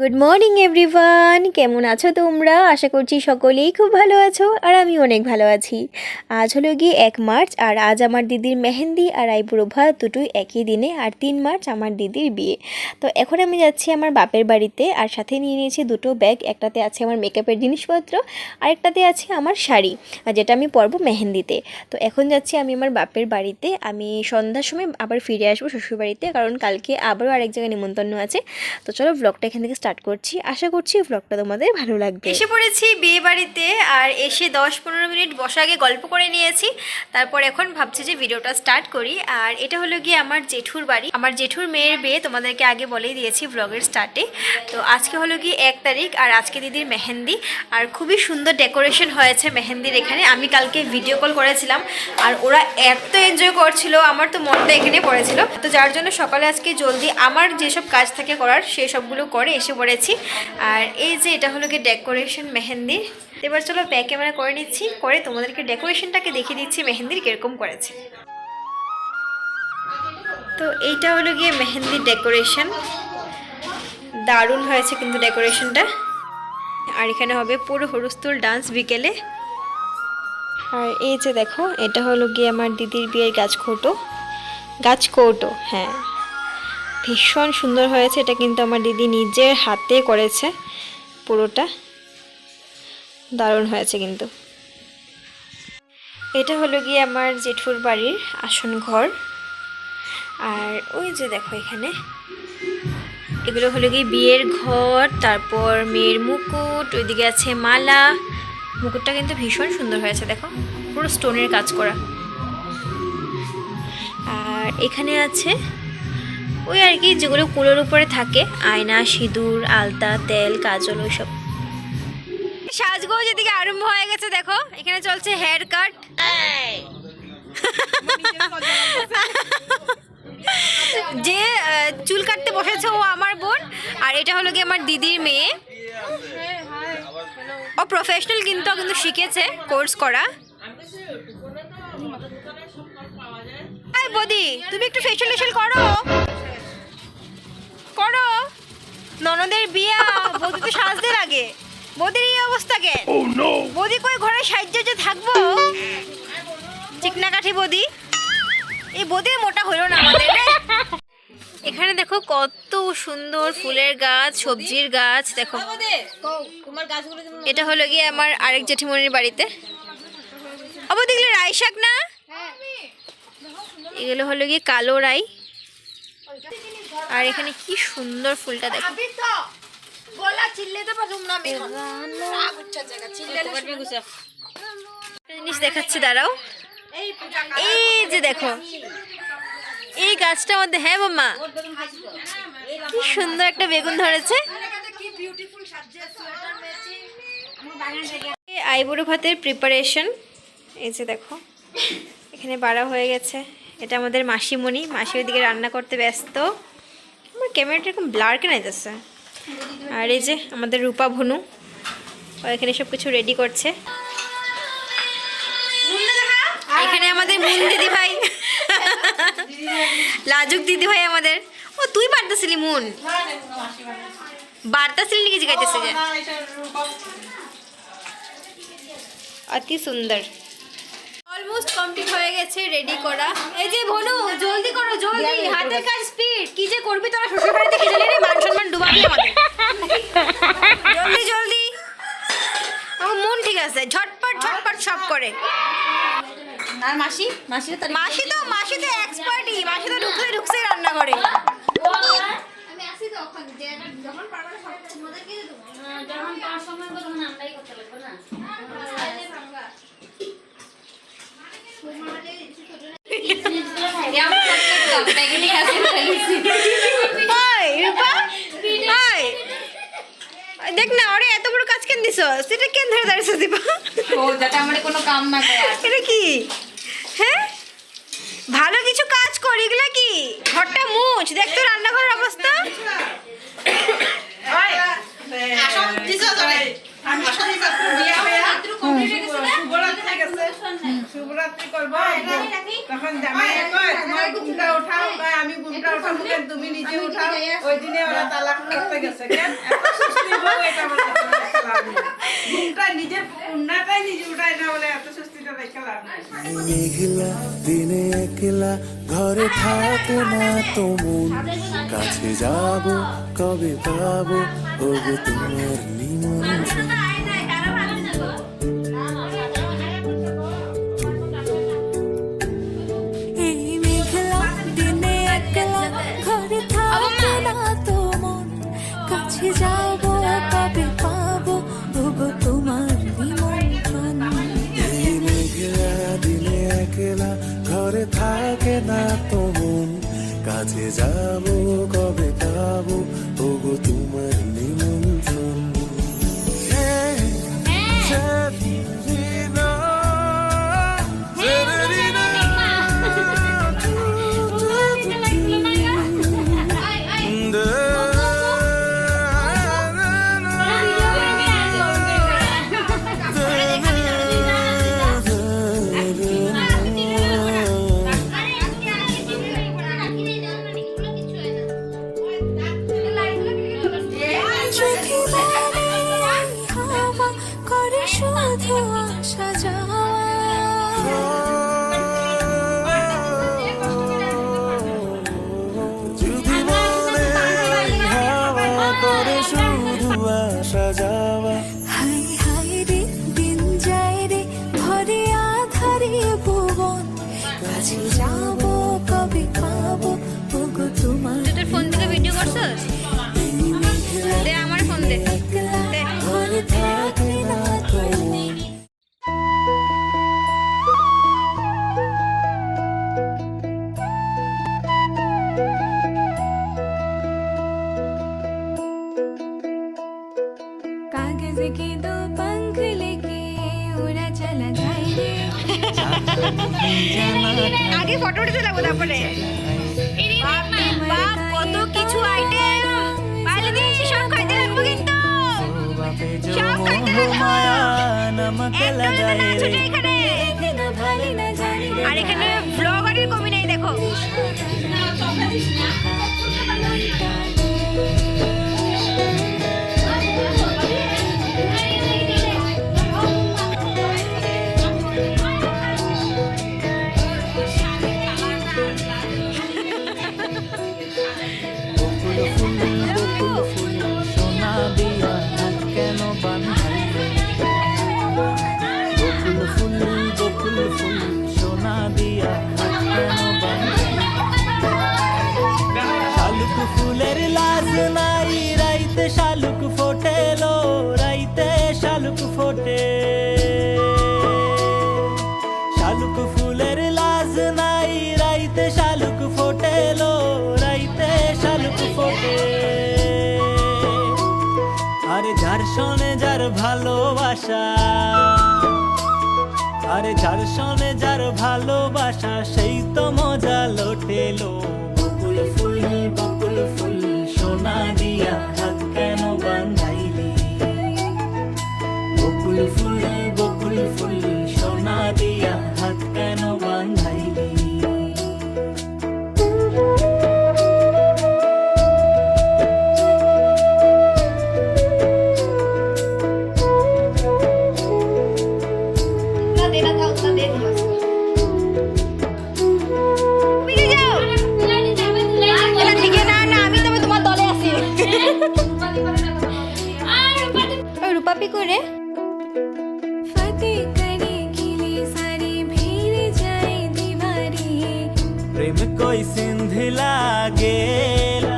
Good morning everyone কেমন আছো তোমরা? আশা করছি সকলেই খুব ভালো আছো আর আমি অনেক ভালো আছি। আজ হলো গিয়ে এক মার্চ আর আজ আমার দিদির মেহেন্দি আর আইবুড়ো ভাত দুটোই একই দিনে আর তিন মার্চ আমার দিদির বিয়ে। তো এখন আমি যাচ্ছি আমার বাপের বাড়িতে আর সাথে নিয়ে নিয়েছি দুটো ব্যাগ, একটাতে আছে আমার মেকআপের জিনিসপত্র আর একটাতে আছে আমার শাড়ি আর যেটা আমি পরবো মেহেন্দিতে। তো এখন যাচ্ছি আমি আমার বাপের বাড়িতে। আমি সন্ধ্যার সময় আবার ফিরে আসব শ্বশুরবাড়িতে কারণ কালকে আবারও আরেক জায়গায় নিমন্ত্রণ আছে। তো চলো ব্লগটা এখান থেকে স্টার্ট করছি। আশা করছি ব্লগটা তোমাদের ভালো লাগবে। এসে পড়েছি বিয়ে বাড়িতে আর এসে দশ পনেরো মিনিট বসা আগে গল্প করে নিয়েছি। তারপর এখন ভাবছি যে ভিডিওটা স্টার্ট করি। আর এটা হলো গিয়ে আমার জেঠুর বাড়ি। আমার জেঠুর মেয়ের বিয়ে তোমাদেরকে আগে বলেই দিয়েছি ব্লগের স্টার্টে তো আজকে হলো গিয়ে এক তারিখ আর আজকে দিদির মেহেন্দি। আর খুবই সুন্দর ডেকোরেশন হয়েছে মেহেন্দির এখানে। আমি কালকে ভিডিও কল করেছিলাম। আর ওরা এত এনজয় করছিল। আমার তো মনটা এখানে পড়েছিল। তো যার জন্য সকালে আজকে জলদি আমার যেসব কাজ থাকে করার সেই সবগুলো করে এসে পড়েছি আর এই যে এটা হলো গিয়ে ডেকোরেশন মেহেন্দির এবার চলো ব্যাক ক্যামেরা করে নিচ্ছি। করে তোমাদেরকে ডেকোরেশনটাকে দেখিয়ে দিচ্ছি মেহেন্দির কীরকম করেছে। তো এইটা হলো গিয়ে মেহেন্দির ডেকোরেশন দারুণ হয়েছে কিন্তু ডেকোরেশনটা আর এখানে হবে পুরো হরুস্তুল ডান্স বিকেলে। আর এই যে দেখো, এটা হলো গিয়ে আমার দিদির বিয়ের গাছ খোটো গাছ কৌটো হ্যাঁ। ভীষণ সুন্দর হয়েছে, এটা কিন্তু আমার দিদি নিজের হাতে করেছে, পুরোটা। দারুণ হয়েছে কিন্তু। এটা হলো গিয়ে আমার জেঠুর বাড়ির আসন ঘর। আর ওই যে দেখো এখানে, এগুলো হলো গিয়ে বিয়ের ঘর, তারপর মেয়ের মুকুট, ওইদিকে আছে মালা। মুকুটটা কিন্তু ভীষণ সুন্দর হয়েছে, দেখো, পুরো স্টোনের কাজ করা। আর এখানে আছে ওই আর কি, যেগুলো কুলোর উপরে থাকে। আয়না, সিঁদুর, আলতা, তেল, কাজল, ওইসব। সাজগোজ এদিকে আরম্ভ হয়ে গেছে, দেখো। এখানে চলছে হেয়ার কাট যে চুল কাটতে বসেছে ও আমার বোন, আর এটা হলো কি আমার দিদির মেয়ে। ও প্রফেশনাল কিন্তু কিন্তু শিখেছে কোর্স করা। বদি, তুমি একটু ফেশিয়াল টেশিয়াল করো করো। ননদের বিয়া বৌদি তো সাজতে লাগে। বৌদির এই অবস্থা কে বৌদি কই ঘরে সাহায্য যে থাকব? চিকনা কাঠি বৌদি। এই বৌদি মোটা হইল না আমাদের এখানে দেখো কত সুন্দর ফুলের গাছ সবজির গাছ দেখো। এটা হলো গিয়ে আমার আরেক জেঠিমনির বাড়িতে। অব দেখলে রাই শাক না? এগুলো হলো গিয়ে কালো রাই। আর এখানে কি সুন্দর ফুলটা দেখো। জিনিস দেখাচ্ছি দাঁড়াও। এই যে দেখো এই গাছটার মধ্যে হ্যাঁ মাম্মা কি সুন্দর একটা বেগুন ধরেছে। আইবুড়ো ভাতের প্রিপারেশন এই যে দেখো এখানে বাড়া হয়ে গেছে। এটা আমাদের মাসিমণি মাসি ওইদিকে রান্না করতে ব্যস্ত। ক্যামেরাটা এরকম ব্লার কেন যাচ্ছে আর এই যে আমাদের রূপা ভনু ও এখানে সব কিছু রেডি করছে। এখানে আমাদের মুন দিদি ভাই লাজুক দিদি ভাই আমাদের। ও তুই বাড়তেছিলি মুন? বাড়তাছিলি নাকি জিগাইতেছে যে? অতি সুন্দর। অলমোস্ট কমপ্লিট হয়ে গেছে রেডি করা এই যে ভনু জলদি করো জলদি হাতের কাজ স্পিড কি যে করবি তোরা শ্বশুর বাড়িতে খেলে রে মান সম্মান ডুবাবি আমাদের জলদি জলদি আমার মন ঠিক আছে ঝটপট ঝটপট সব করে আর মাসি মাসি তো মাসি তো মাসি তো এক্সপার্টই মাসি তো ঢুকছে ঢুকছে রান্না করে আমি আসি তো ওখানে যখন পারব সব তোমাদেরকে দেবো যখন পাওয়ার সময় হবে তখন আমরাই করতে লাগবো না দেখ না ওরে এত বড় কাজ কেন দিছ? সেটা কেন ধরে দাঁড়িয়েছ দিবা ও যাতে আমার কোনো কাম না করে। এটা কি হ্যাঁ ভালো কিছু কাজ কর এগুলা কি ঘরটা মুছ দেখ তো রান্নাঘরের অবস্থা শুভরাত্রি করব তখন জামাই কয় তোমার কয় ঘুমটা উঠাও কয় আমি ঘুমটা উঠাবো নিজে উঠাও ওই দিনে ওরা তালাক করতে গেছে কেন? এত সুস্তি বউ এটা আমার দেখে লাভ নেই। ঘুমটা নিজের উন্নাটাই নিজে উঠায় না বলে এত সুস্তিটা দেখে লাভ মেঘলা দিনে একলা ঘরে থাকে না তো মন কাছে যাব কবে পাবো? ওগো তোমার নিমন্ত্রণ। থাকে না তো মন কাছে যাব কবে পাবো কাছে যাব কবে পাবো ওগো তোমার তোর ফোন থেকে ভিডিও করছস দে আমার ফোন দে একলা ঘরে থাকে না তো মন कागज के दो पंख लेके उड़ा चला जाए रे আগে ফটো উঠে যাব তারপরে। কত কিছু আইটেম সব খাইতে লাগবো কিন্তু। এখানে। আর এখানে ব্লগারের কমি নেই, দেখো। শালুক ফোটেলো রাইতে শালুক ফোটে। শালুক ফুলের লাজ নাই, রাইতে শালুক ফোটেলো রাইতে শালুক ফোটে। আরে যার শোনে যার ভালোবাসা, আরে যার শোনে যার ভালোবাসা, সেই তো মজা লোটেলো বকুল ফুল বকুল ফুল, সোনা দিয়া फतेह करे जाए दीवारी। प्रेम कोई सिंध लागे लागे